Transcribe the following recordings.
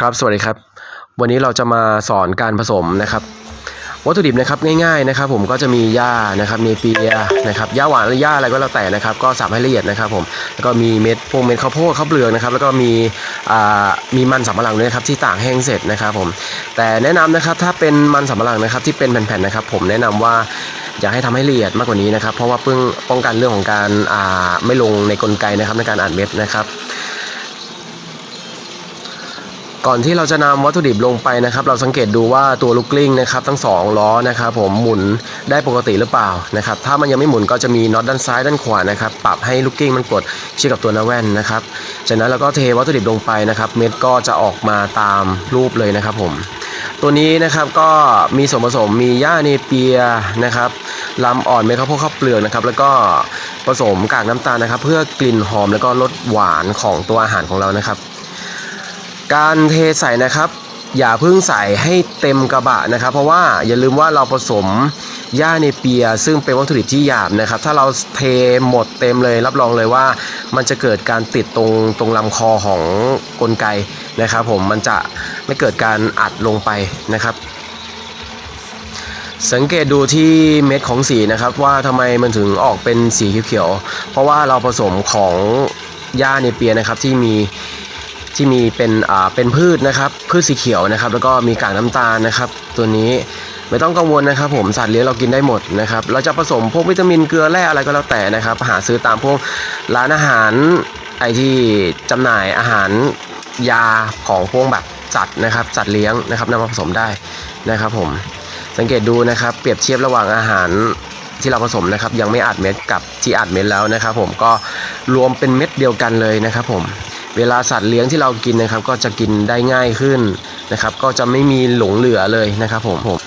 ครับสวัสดีครับ วันนี้เราจะมาสอนการผสมนะครับ วัตถุดิบนะครับง่ายๆนะครับ ผมก็จะมีหญ้านะครับเนเปียนะครับหญ้าหวานหรือหญ้าอะไรก็แล้วแต่นะครับ ก็สับให้ละเอียดนะครับ ผมแล้วก็มีเม็ดพวกเม็ดข้าวโพดข้าวเปลือกนะครับ แล้วก็มีอ่ามีมันสำปะหลังด้วยนะครับที่ตากแห้งเสร็จนะครับผมแต่แนะนำนะครับถ้าเป็นมันสำปะหลังนะครับที่เป็นแผ่นๆนะครับ ผมแนะนำว่าอย่าให้ทำให้ละเอียดมากกว่านี้นะครับ เพราะว่าเพิ่งป้องกันเรื่องของการอ่าไม่ลงในกลไกนะครับในการอัดเม็ดนะครับ ก่อนที่เราจะนำวัตถุดิบลงไปนะครับ เราสังเกตดูว่าตัวลูกกลิ้งนะครับทั้งสองล้อนะครับผมหมุนได้ปกติหรือเปล่านะครับถ้ามันยังไม่หมุนก็จะมีน็อตด้านซ้ายด้านขวานะครับปรับให้ลูกกลิ้งมันกดเชื่อกับตัวหน้าแว่นนะครับจากนั้นเราก็เทวัตถุดิบลงไปนะครับ เม็ดก็จะออกมาตามรูปเลยนะครับผมตัวนี้นะครับก็มีส่วนผสมมีหญ้าเนเปียนะครับลำอ่อนเม็ดข้าวโพดข้าวเปลือกนะครับแล้วก็ผสมกากน้ำตาลนะครับ เพื่อกลิ่นหอมแล้วก็รสหวานของตัวอาหารของเรานะครับ การเทใส่นะครับ อย่าเพิ่งใส่ให้เต็มกระบะนะครับ เพราะว่าอย่าลืมว่าเราผสมหญ้าเนเปีย ซึ่งเป็นวัตถุดิบที่หยาบนะครับ ถ้าเราเทหมดเต็มเลย รับรองเลยว่า มันจะเกิดการติดตรงตรงลำคอของกลไกนะครับ ผมมันจะไม่เกิดการอัดลงไปนะครับสังเกตดูที่เม็ดของสีนะครับว่าทำไมมันถึงออกเป็นสีเขียวๆ เพราะว่าเราผสมของหญ้าเนเปียนะครับที่มี ที่มีเป็นอ่าเป็นพืชนะครับพืชสีเขียวนะครับ แล้วก็มีกากน้ำตาลนะครับ ตัวนี้ไม่ต้องกังวลนะครับ ผมสัตว์เลี้ยงเรากินได้หมดนะครับเราจะผสมพวกวิตามินเกลือแร่อะไรก็แล้วแต่นะครับ หาซื้อตามพวกร้านอาหารไอที่จำหน่ายอาหารยาของพวกแบบสัตว์นะครับสัตว์เลี้ยงนะครับนำมาผสมได้นะครับผมสังเกตดูนะครับ เปรียบเทียบระหว่างอาหารที่เราผสมนะครับ ยังไม่อัดเม็ดกับที่อัดเม็ดแล้วนะครับ ผมก็รวมเป็นเม็ดเดียวกันเลยนะครับ ผม เวลาสัตว์เลี้ยงที่เรากินนะครับ ก็จะกินได้ง่ายขึ้นนะครับ ก็จะไม่มีหลงเหลือเลยนะครับผมผม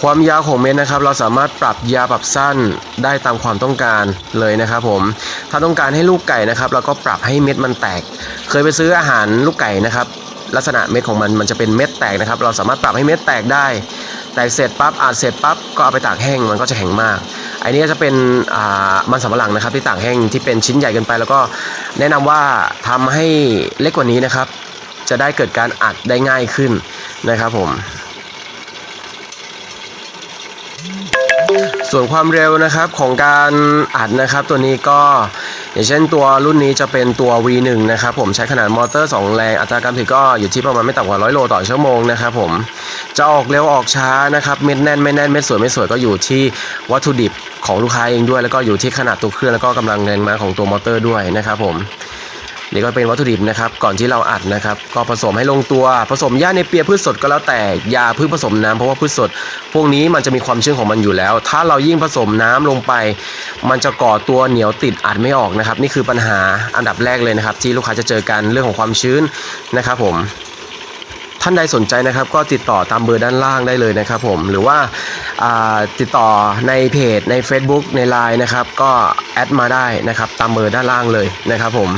ความยาวของเม็ดนะครับ เราสามารถปรับยาวปรับสั้นได้ตามความต้องการเลยนะครับผมถ้าต้องการให้ลูกไก่นะครับ เราก็ปรับให้เม็ดมันแตก เคยไปซื้ออาหารลูกไก่นะครับ ลักษณะเม็ดของมันมันจะเป็นเม็ดแตกนะครับ เราสามารถปรับให้เม็ดแตกได้ แตกเสร็จปั๊บอัดเสร็จปั๊บก็เอาไปตากแห้งมันก็จะแข็งมากอันนี้จะเป็นมันสำปะหลังนะครับที่ตากแห้งที่เป็นชิ้นใหญ่เกินไป แล้วก็ แนะนำว่าทำให้เล็กกว่านี้นะครับ จะได้เกิดการอัดได้ง่ายขึ้นนะครับผม ส่วนความเร็วนะครับของการอัดนะครับ ตัวนี้ก็ อย่างเช่นตัวรุ่นนี้จะเป็นตัว V1 นะครับผมใช้ขนาดมอเตอร์ 2 แรง อัตราการผลิตก็อยู่ที่ประมาณไม่ต่ำกว่า100โลต่อชั่วโมงนะครับผมจะออกเร็วออกช้านะครับเม็ดแน่นไม่แน่นเม็ดสวยไม่สวยก็อยู่ที่วัตถุดิบของลูกค้าเองด้วย แล้วก็อยู่ที่ขนาดตัวเครื่องแล้วก็กำลังแรงม้าของตัวมอเตอร์ด้วยนะครับผม นี่ก็เป็นวัตถุดิบนะครับก่อนที่เราอัดนะครับ ก็ผสมให้ลงตัวผสมหญ้าในเปียพืชสดก็แล้วแต่ยาพืชผสมน้ำเพราะว่าพืชสด พวกนี้มันจะมีความชื้นของมันอยู่แล้ว ถ้าเรายิ่งผสมน้ำลงไป มันจะก่อตัวเหนียวติดอัดไม่ออกนะครับ นี่คือปัญหาอันดับแรกเลยนะครับ ที่ลูกค้าจะเจอกันเรื่องของความชื้นนะครับผมท่านใดสนใจนะครับก็ติดต่อตามเบอร์ด้านล่างได้เลยนะครับผมหรือว่าอ่าติดต่อในเพจใน Facebook ใน Line นะครับก็แอดมาได้นะครับตามเบอร์ด้านล่างเลยนะครับผม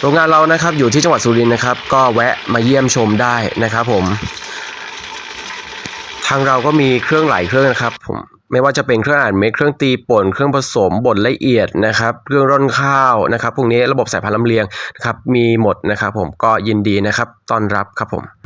โรงงานเรานะครับอยู่ที่จังหวัดสุรินทร์นะครับ ก็แวะมาเยี่ยมชมได้นะครับผม ทางเราก็มีเครื่องหลายเครื่องนะครับผมไม่ว่าจะเป็นเครื่องอ่านเม็ดเครื่องตีป่นเครื่องผสมบดละเอียดนะครับ เครื่องร่อนข้าวนะครับพวกนี้ระบบสายพันธุ์ลำเลียงนะครับมีหมดนะครับ ผมก็ยินดีนะครับต้อนรับครับผม